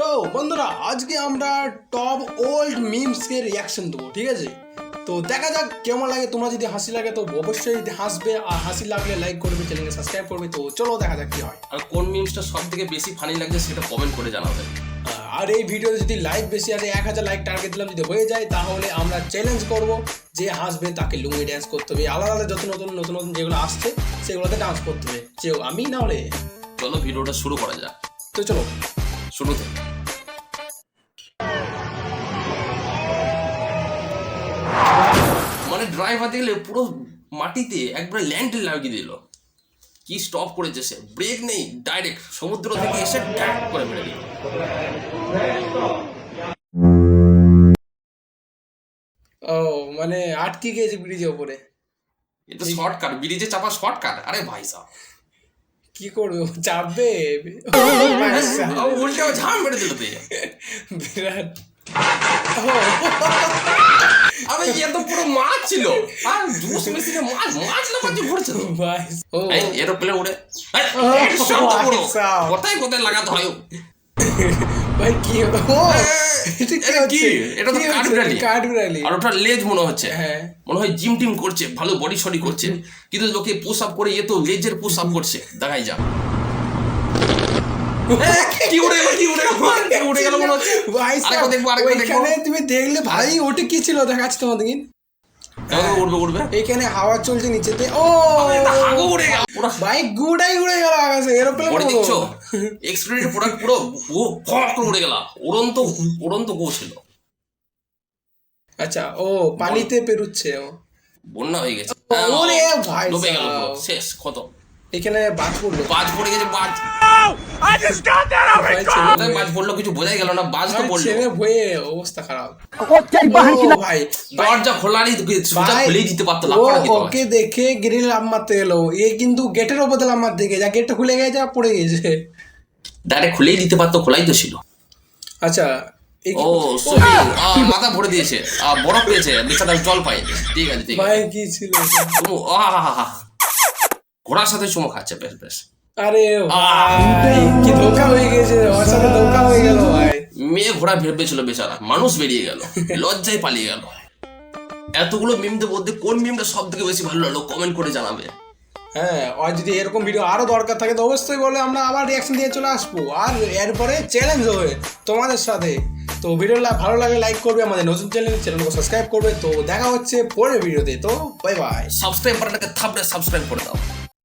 তো বন্ধুরা আজকে আমরা টপ ওল্ড মিমসকে রিয়াকশন দেবো ঠিক আছে? তো দেখা যাক কেমন লাগে তোমরা যদি হাসি লাগে তো অবশ্যই হাসবে আর হাসি লাগলে লাইক করবে চ্যানেলকে সাবস্ক্রাইব করবে তো চলো দেখা যাক কি হয়। আর কোন মিমসটা সব থেকে বেশি ফানি লাগছে সেটা কমেন্ট করে জানাবে। আর এই ভিডিওতে যদি লাইক বেশি আসে এক হাজার লাইক টার্গেট দিলাম যদি হয়ে যায় তাহলে আমরা চ্যালেঞ্জ করব যে হাসবে তাকে লুঙ্গি ড্যান্স করতে হবে আলাদা আলাদা যত নতুন নতুন নতুন যেগুলো আসছে সেগুলোতে ডান্স করতে হবে যে আমি না হলে। চলো ভিডিওটা শুরু করা যাক। তো চলো। শুরু থেকে মানে ড্রাইভার দেখলে পুরো মাটিতে একবারে ল্যান্ড লাগিয়ে দিল। কি স্টপ করেছে সে? ব্রেক নেই ডাইরেক্ট সমুদ্র থেকে এসে ট্যাক করে মেরে দিল। ও মানে আটকে গিয়েছে ব্রিজের ওপরে এটা শর্টকাট ব্রিজে চাপা শর্টকাট আরে ভাই সাহেব কি করবে? ও চাপবে? উল্টে ঝাম মেরে বিরাট। আরে এ তো পুরো মাছ ছিল। আর জুস মেশিনে মাছ মাছ না মাছ ঘুরছে ভাই ও। এরোপ্লেন উড়ে। কোথায় কোথায় লাগাতে হয় ভাই কি ও এটা কি এটা কি? হচ্ছে? এটা তো কাঠবিড়ালি। কাঠবিড়ালি। আর ওটা লেজ মনে হচ্ছে। হ্যাঁ। মনে হয় জিম টিম করছে ভালো বডি করছে। কিন্তু লোকে পুশ আপ করে এ তো লেজের পুশ আপ করছে। দেখাই যা কি উড়ে গেল কি উড়ে গেল উড়ে গেল মনে হচ্ছে? ভাই দেখব আরেকবার দেখব। তুমি দেখলে ভাই ওটা কি ছিল? দেখাচ্ছি তোমাদের উড়বে এখানে হাওয়া চলছে নিচেতে। ও! এটা উড়ে গেল। পুরো ভাই গুড়াই উড়ে গেল আকাশে এরোপ্লেন বডি দেখছ? এক্সপিরিয়েন্স প্রোডাক্ট পুরো ও ফক উড়ে গেল। উড়ন্ত উড়ন্ত গো ছিল। আচ্ছা ও পানিতে পেরুচ্ছে ও। বন্যা হয়ে গেছে। ওরে ভাই ডুবে গেল শেষ কত এখানে বাজ পড়ল। বাজ পড়ে গেছে বাজ। বাজ পড়ল কিছু বোঝাই গেল না বাজ তো পড়ল। ছেলে ভয়ে অবস্থা খারাপ। ও ভাই দরজা খোলারই সোজা খুলেই দিতে পারতো ও ওকে দেখে গ্রিল লাভ মারতে এলো। এ কিন্তু গেটের ওপর লাভ মারতে গিয়ে যা গেটটা খুলে গেছে পড়ে গেছে। ডাইরেক্ট খুলেই দিতে পারতো খোলাই তো ছিল। আচ্ছা এই ও মাথা ভরে দিয়েছে। বরফ পেয়েছে জল পায়নি। ঠিক আছে ঠিক আছে। ভাই কি ছিল? চুমু আহা। ঘোড়ার সাথে চুমু খাচ্ছে বেশ বেশ। আরে ভাই কি ধোকা হয়ে গেছে সাথে ধোকা হয়ে গেল ভাই। মেয়ে ঘোড়া ভেবেছিল বেচারা মানুষ বেরিয়ে গেল লজ্জায় পালিয়ে গেল। এতগুলো মিমদের মধ্যে কোন মিমটা সব থেকে বেশি ভালো লাগল কমেন্ট করে জানাবে। হ্যাঁ আর যদি এরকম ভিডিও আরও দরকার থাকে তো অবশ্যই বলে আমরা আবার রিয়াকশন দিয়ে চলে আসব। আর এরপরে চ্যালেঞ্জ হবে তোমাদের সাথে। তো ভিডিওটা ভালো লাগে লাইক করবে আমাদের নতুন চ্যানেল চ্যানেলকে সাবস্ক্রাইব করবে। তো দেখা হচ্ছে পরের ভিডিওতে তো। বাই বাই সাবস্ক্রাইব বাটনটাকে থাপড়ে সাবস্ক্রাইব করে দাও।